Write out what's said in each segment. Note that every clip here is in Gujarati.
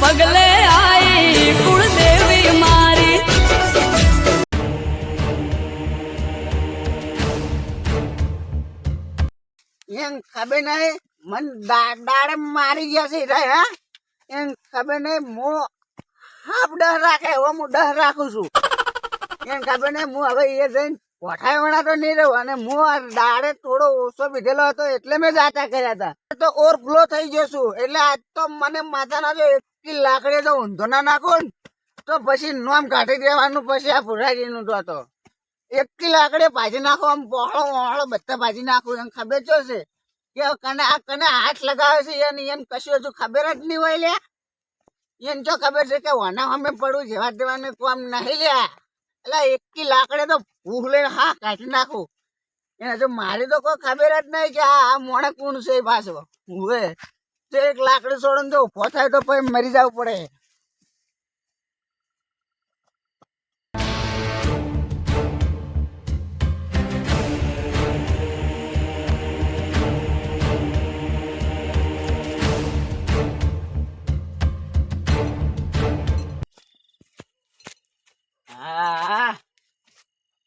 પગલે આઈ કુળદેવી મારી. એમ ખબર નહીં, મન દાડે મારી ગયા છે રે, હા? એમ ખબર નહીં મો હાફ ડર રાખે, હવે હું ડર રાખું છું. એમ ખબર નહીં, હું હવે એ જઈને કોઠાય વણા તો નહીં રહ્યો અને હું દાડે થોડો ઓછો પીધેલો હતો એટલે મેં જાતા કર્યા હતા. તો ઓવરફ્લો થઈ જશું એટલે આજ તો મને માથાના જો એક લાકડી તો ઊંધો ના નાખો ને, તો પછી નોમ કાઢી દેવાનું પછી આ ભુરાજીનું તો એકી એક લાકડે ભાજી નાખો, આમ પહોળો ઓહળો બધા ભાજી નાખું, એમ ખબર જો છે કે કને આ કને હાથ લગાવે છે એને, એમ કશું હજુ ખબર જ નહીં હોય લ્યા. એને જો ખબર છે કે વાના અમે પડું જેવા દેવાને તો આમ નહીં લ્યા. એટલે એકી લાકડે તો ભૂખ લઈને હા કાઢી નાખું. એને હજુ મારી તો કોઈ ખબર જ નહીં કે આ મોણે કોણ છે પાછો. હવે તો એક લાકડી છોડો જો ઊભો થાય તો પછી મરી જવું પડે.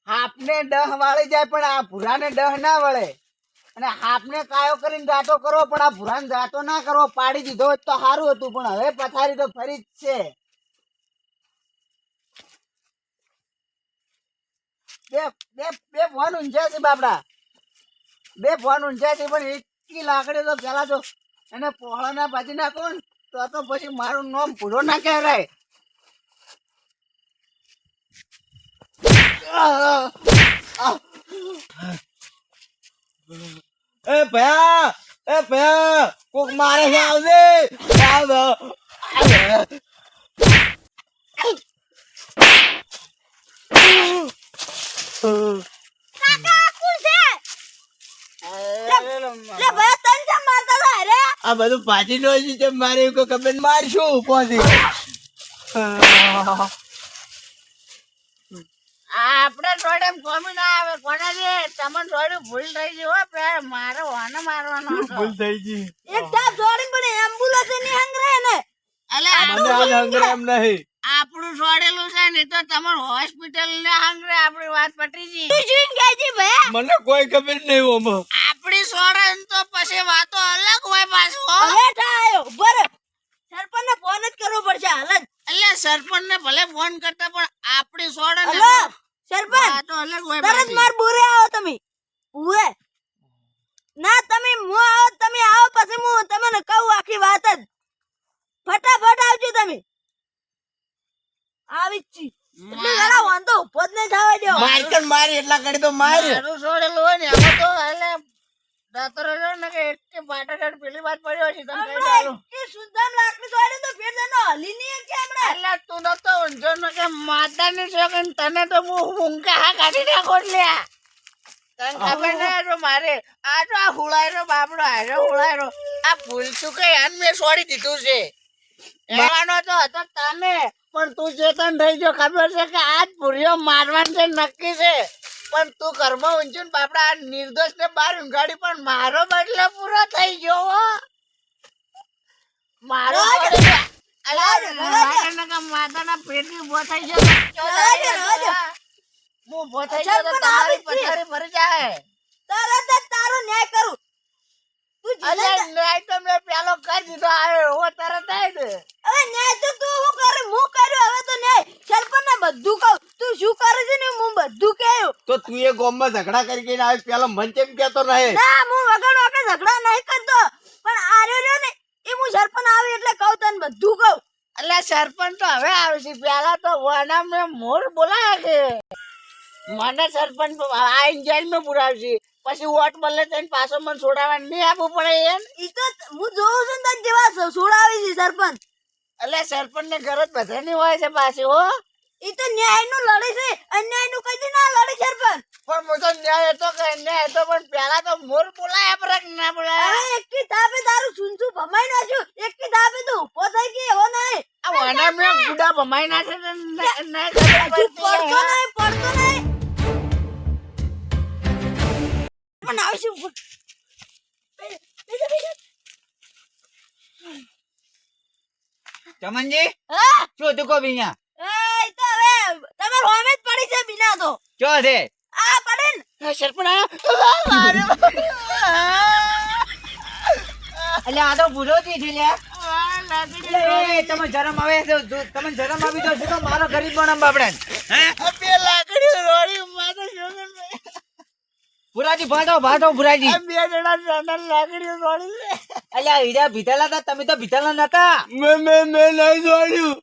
આપને ડહ વાળી જાય પણ આ ભૂરાને ડહ ના વળે. અને આપને કાયો કરીને જાતો કરો પણ આ ભૂરાને જાતો ના કરવો, પાડી દીધો તો સારું હતું, પણ હવે પથારી તો ફરી જ છે. બે બે બે ફોન ઊંઝ્યા છે બાપડા. બે ફોન ઊંઝ્યા છે, પણ એટલી લાકડી તો પેલા જો એને પહોળા ના ભાજી નાખો ને, તો તો પછી મારું નામ ભૂરો ના કહેવાય. આહ! એ ભયા એ ભયા કોક મારે છે આવજે. આવ આ બધું પાછી નો છે મારે ખબર મારશું પહોંચી આપણે જોડે કોમી ના આવે. કોને દે? તમને જોડે ભૂલ થઈ ગઈ હો પે મારે વાને મારવાનો. ભૂલ થઈ ગઈ? એકદમ જોડી પણ એમ્બ્યુલન્સની હંગરે એમ નહીં. આપણું છોડેલું છે ને તો તમારે હોસ્પિટલ ને હંગરે આપણી વાત પટી ગઈ. મને કોઈ ખબર નહીં ઓમાં આપણી છોડે ને તો પછી વાતો અલગ હોય પાછો. બેઠા આયો. બોલો સરપંડને ફોન જ કરવો પડશે. હો. એટલે સરપંચ ને ભલે ફોન કરતા પણ આપણી છોડે ને તો અલગ હોય તરત માર બોરે આવો તમે. ઉવે. ના તમે મો આવો તમે આવો પછી હું તમને કહું આખી વાત જ. ફટાફટ આવજો તમે. આવી જ છી. એટલે જરા વાંધો ઊભો જ નહીં થવા દ્યો માર. મારી એટલા કરી તો માર. મારું છોડેલું હોય ને એમાં તો એટલે દાતરો જો ને કે એક કે પેલી વાત પડ્યો છે તમે કહી હમણાં ચાલો. કે સુદામ લાકડી દોડે તો ફેર જનો હલી નહીં એટલે તું નતો ઊંઝો ને કે માતાની છોકરી તને તો હું કાઢી નાખો લ્યા. તને ખબર નહીં મારે આ તો આ હુળાયરો બાપડો હારો હુળાયરો. આ ભૂલ શું કઈ આન મેં છોડી દીધું છે. એવાનો તો હતો તને પણ તું ચેતન થઈ ગયો ખબર છે કે આજ ભૂરીઓ મારવાનું છે નક્કી છે. પણ તું ઘરમાં ઊંચું ને બાપડા આ નિર્દોષ ને બહાર ઊંઘાડી પણ મારો બદલો પૂરો થઈ ગયો હો. મારો માતાના પેટની ઊભો થઈ તો. હું ઊભો થઈ ગયો તો અચ્છા, પણ તમારી આવી જ છે. પથારી ભરી જાય. તરત જ તારો ન્યાય કરું. તું ન્યાય તો મેં પેલો કરી દીધો આવ્યો એવો તરત જ ને. હવે ન્યાય તો તું હું કરે? હું કર્યો? હવે તો ન્યાય. સરપંચ ને બધું કહું. તું શું કરે છે ને? હું બધું કહ્યું. તો તું એ ગોમમાં ઝઘડા કરી કરીને આવી પેલો મન કેમ કેતો રહે? ના હું વગર વગર ઝઘડા નહીં કરતો. પણ આર્યો રહ્યો ને હું સરપંચ આવે એટલે કહું તને બધું કહું. એટલે સરપંચ તો હવે આવશે. પેલા તો વાના મેં મોર બોલાયા છે. મને સરપંચ આઈને જેલમાં પુરાવશે પછી વોટ બદલે તને પાછો મને છોડાવવા નહીં આપવું પડે એમ? એ તો હું જોઉં છું ને જેવા છોડાવી છે સરપંચ. એટલે સરપંચ ને ઘર જ બધાની હોય છે પાછી, હો. ઈ તો ન્યાયનું લડે છે. અન્યાયનું કદી ના લડે છે પણ? હું તો ન્યાય હતો કે ન્યાય હતો પણ પેલા તો મોર બોલાયા પર ના બોલાયા? એક કી ધાબે તારું સુનસુ ભમાઈ નાખ્યું એકી ધાબે તો ઊભો થઈ ગઈ એવો નહીં. આ વાના મે ગુડા ભમાઈ ના છે ને ન- ન પડતી નહીં પડતો નહીં. પણ બેસો, બેસો. ચમનજી? હા? શું હતું કો અહીંયા એ તો હવે તમારે હોમે જ પડી છે બિના તો. જો છે? આ પડે ને. સરપંચ મારે. એટલે આ તો થી છે લાકડી એ, તમે શરમ આવે છે જો તમને આવી તો શું કામ મારો ગરીબ બનમ બાપડે હે? બે લાકડી રોડી છોકરને. ભુરાજી ભાટો ભાટો ભુરાજી. બે જણા લાકડી રોડી અલ્યા હીરા ભીતેલા હતા તમે તો ભીતેલા નતા. મેં મેં મેં નહીં જોડ્યું.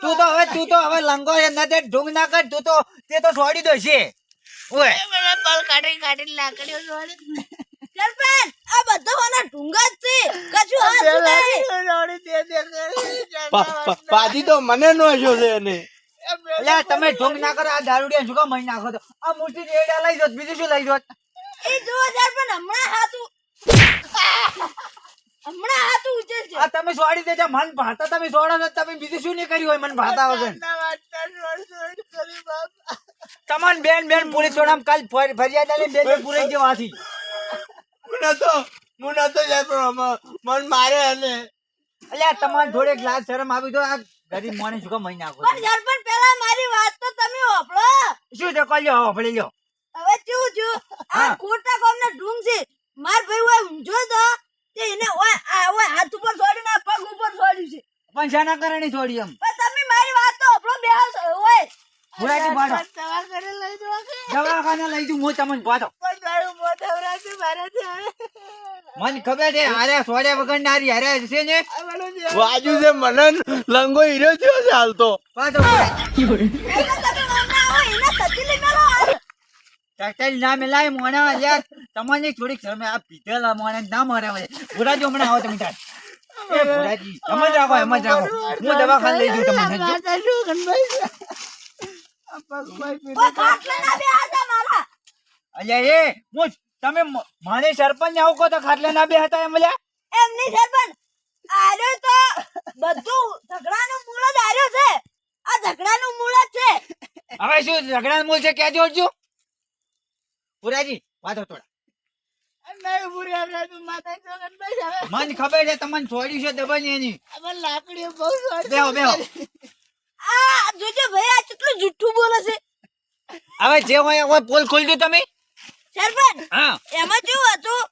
તું તો હવે તું તો હવે લંગો છે નથી ઢૂંગ ના કર તું તો તે તો છોડી દો છે. ઓય. મને પલ કાઢી કાઢી લાકડીઓ જોડી સરપંચ આ બધો મને ઢુંગા જ છે. કશું હાથ નહીં જોડી દે દે પાજી તો મને નો જો છે એને. અલ્યા તમે ઢોંગ ના કરો આ દારૂડિયા શું કામ મહી નાખો તો આ મોટી રેડા લઈ જો બીજું શું લઈ જો એ જો સરપંચ હમણાં હાથું. હમણાં હાથું ઉચે છે. આ તમે સોડી દેજો મન ભાતા તમે સોડો ને તમે બીજું શું નહીં કર્યું હોય મન ભાતા વગર? તમન બેન બેન પૂરી છોડામ કાલ ફર- ફરિયાદ આલી બેન મુના તો મુના તો જાય પણ મન મારે એને અલ્યા તમારે થોડે ગ્લાસ શરમ આવી તો આ ગરીબ મોને શું મહિના મહી નાખો છો? પણ પેલા મારી વાત તો તમે હોભળો. શું છે? કોઈ લો ભલે લ્યો. હવે શું છું. આ. ખોટા કોમને ઢૂંગ છે માર ભાઈ હોય ઊંઝો તો. તે એને ઓય આ ઓય હાથ ઉપર છોડીને આ પગ ઉપર છોડ્યું છે. પણ શાના કારણે છોડી એમ? પણ તમે મારી વાત તો આપણો બે હોય. ભુરાજી ભાડો લઈ કે? દવાખાને લઈ જઉં હું તમને ભાતો પણ તારું મોઢવરાશે મારાથી. મને ખબર છે હારે સોડ્યા વગર નારી હારે છે ને? આ બધું જે- વાજુ છે મને લંગો હીરો થયો છે હાલ તો. પાછો ના મેલાય મોણા યાર. તમારી થોડીક શરમ આ પીધેલા મોણે ના મરે હવે ભુરાજી હમણાં આવો તમે તાર એ ભુરાજી એમ જ રાખો એમ જ રાખો હું દવાખાને લઈ જઉં તમને અલ્યા એ હું તમે મ- મને સરપંચ આવું કહો તો ખાટલે ના બે હતા એમ બોલ્યા એમ નહીં સરપંચ આર્યો તો બધું ઝઘડાનું મૂળ જ આર્યો છે. આ ઝઘડાનું મૂળ જ છે. હવે શું ઝઘડા મૂળ છે? કે જોડજો ભુરાજી વાતો થોડા. છે હવે? મને ખબર છે તમને છોડ્યું છે દબાની એની. લાકડીઓ બહુ બેહો બેહો. આ જોજો ભાઈ આ કેટલું જુઠ્ઠું બોલે છે. હવે જે હોય હોય પોલ ખોલજો તમે. સરપંચ હા. એમાં કેવું હતું?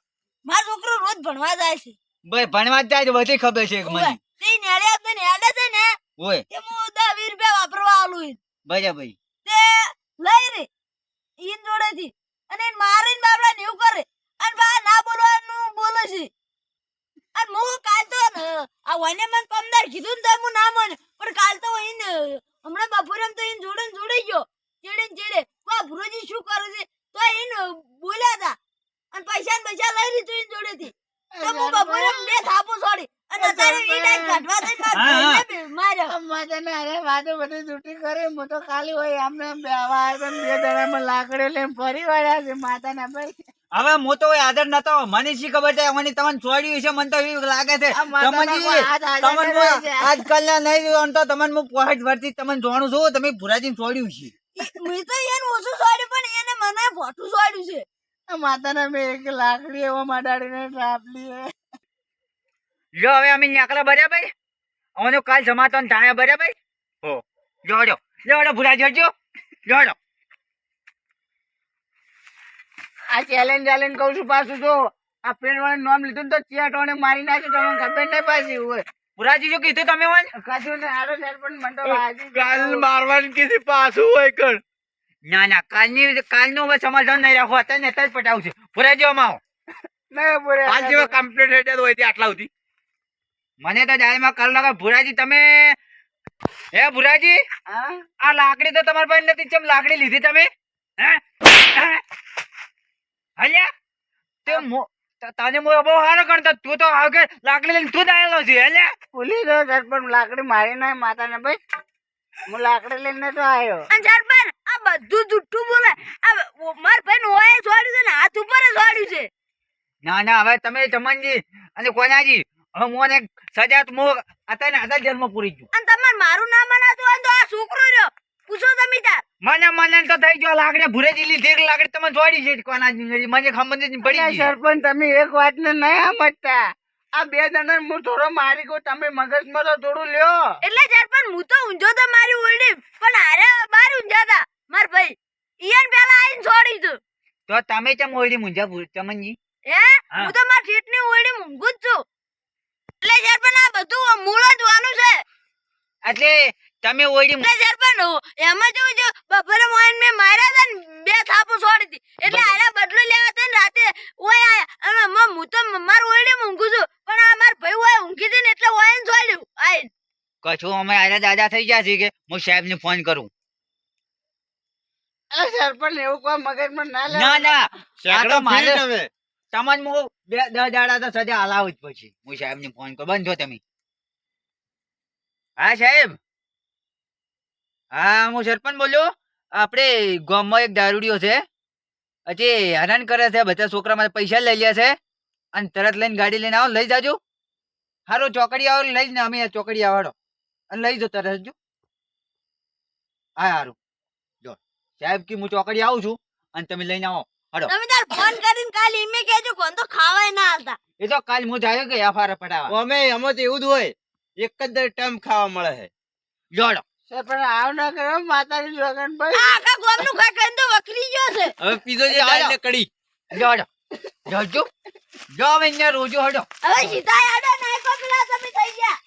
મારો છોકરો રોજ ભણવા જાય છે. ભાઈ ભણવા જાય તો બધી ખબર છે મને. તે નેળ્યા તો નેડે છે ને ઓય. તે હું દસ વીસ રૂપિયા વાપરવા આલું ભાઈ ભાઈ. તે લઈ રે ઈન જોડેથી. અને મારીને બાપડા નેવું કરે. અને બા ના બોલવાનું બોલે છે. અને હું કાલ તો આ વને મને પમદાર કીધું ને તો હું ના મને પણ કાલ તો ઈન હમણાં બપોરે તો એને જોડે ને જોડે ગયો ચેડે ને ચેડે વા ભુરોજી શું કરે છે તો ઈન બોલ્યા હતા અને પૈસા ને પૈસા લઈ લીધું ઈન જોડેથી તો હું બપોરે બે થાપો છોડી અને અત્યારે ઈ ડાયરેક્ટ કાઢવા દઈને મારા હા, હા. ભાઈને બી માર્યો આ માતાને અરે વાતો બધી છૂટી કરે હું તો ખાલી હોય આમને આમ બેહવા આવ્યો તો બે લઈને ફરી વળ્યા છે માતાના ભાઈ. હવે હું તો આદર નતો મને શી ખબર છે? મને તમને છોડ્યું છે મને તો એવું લાગે છે. તમને. આજકાલ ના નહીં જોવાનું તો તમને હું પોહેટ ભરતી તમને જોણું છું તમે ભુરાજી છોડ્યું છે. મેં તો એને ઓછું છોડ્યું પણ એને મને ભોટું છોડ્યું છે. માતાના મેં એક લાકડી એવો માડાડીને રાપલી જો હવે અમે નીકળ્યા બરાબર અમે કાલ જમાતો ને ટાણે બરાબર હો જોડો જોડો ભુરાજી હટજો. જોડો આ ચેલેન્જ ચેલેન્જ કહું છું પાછું જો. આ પેન વાળા નામ લીધું ને તો ચેટોને મારી નાખે તમને ખબર નહીં પાછી હોય. પુરાજી જો કીધું તમે મને? કશું ને હારો સરપંચ મને તો કાલ. મારવાનું કીધી પાછું હોય કણ. ના ના કાલની કાલનું હવે સમાધાન નહીં રાખો અત્યારે ને અત્યારે જ પટાવશે ભુરાજી આમાં આવો. નહીં પૂરે કાલ જેવા કમ્પ્લીટ થઈ જાય હોય તે આટલા સુધી. મને તો ડાયમાં કાલ લાગે ભુરાજી તમે હે ભુરાજી હા? આ લાકડી તો તમારી પાસે નથી ચમ લાકડી લીધી તમે? હે? તે મો- તને મો બહુ ગણતો તું તો આગળ લાકડી લઈને તું જ આવેલો છે હલ્યા ભૂલી ગયો સરપંચ લાકડી મારી નાખી માતાને ભાઈ. હું લાકડી લઈને તો આવ્યો. અને સરપંચ આ બધું જુઠ્ઠું બોલે. આ માર ભાઈ ઓએ છોડ્યું છે ને હાથ ઉપર જ છોડ્યું છે. ના ના હવે તમે ચમનજી અને કોનાજી હવે મોને સજા તો મો અત્યારે આધા જન્મ પૂરી ગયું અને તમારે મારું નામ મનાતું હોય ને તો આ છોકરો રહ્યો. પૂછો તમે તાર. મને મને તો થઈ ગયો લાકડી ભૂરે લીધી એક લાકડી તમે જોડી છે કોનાજી મને ખબર જ પડી ગઈ. સરપંચ તમે એક વાત ને નયા સમજતા. આ બે જણા હું થોડો મારી ગયો તમે મગજમાં તો થોડું લ્યો. એટલે સરપંચ હું તો ઊંઝો તો મારી ઓરડી પણ હારે બાર ઊંઝા હતા માર ભાઈ. ઈયન પેલા આઈને છોડી તું. તો તમે ચમ ઓળી મુંજા ભૂલ ચમનજી હે? હું તો માર સીટની ઓરડી મૂંગું જ છું. એટલે સરપંચ આ બધું મૂળ જ વાનું છે. એટલે તમે ઓડી સરપંચ એમાં જેવું જો બપોરે મોહન મેં માર્યા હતા ને બે થાપો છોડી હતી એટલે આના બદલો લેવા હતા ને રાતે ઓય આયા. હું તો માર ઓડી મૂંગું છું પણ આ માર ભાઈ ઓય ઊંઘી હતી ને એટલે ઓય ને છોડ્યું આઈને કછું અમે આરા દાદા થઈ ગયા છે કે હું સાહેબ ને ફોન કરું સરપંચ એવું કોઈ મગજમાં ના લે ના ના. આ તો મારે હવે. તમને હું બે દસ દાડા તો સજા હલાવું જ પછી. હું સાહેબ ને ફોન કરું. બંધ છો તમે. હા સાહેબ. હા હું સરપંચ બોલ્યો. આપણે ગામમાં એક દારૂડિયો છે. હજી હેરાન કરે છે બધા છોકરા માટે પૈસા લઈ લે છે. અને તરત લઈને ગાડી લઈને આવો લઈ જાજો. હારો ચોકડી આવો લઈને અમે ચોકડી આવડો. અને લઈ જો તરત જો હા હારું. જો સાહેબ કે હું ચોકડી આવું છું અને તમે લઈને આવો. તમે તાર ફોન કરીને કાલ ઈમે કહેજો કોણ તો ખાવાય ના હાલતા. એ તો કાલ હું જાય કે આફાર પડાવા અમે અમે તો એવું જ હોય. એક જ દર ટાઈમ ખાવા મળે છે. જોડો પણ આવ ના કરો માતાજી જોગન ભાઈ આખા ગોમનું કાકા તો વકરી ગયો છે. હવે જોડો જો મેં રોજો હડો. હવે સીધા આડો નાયકો પેલા તમે થઈ ગયા.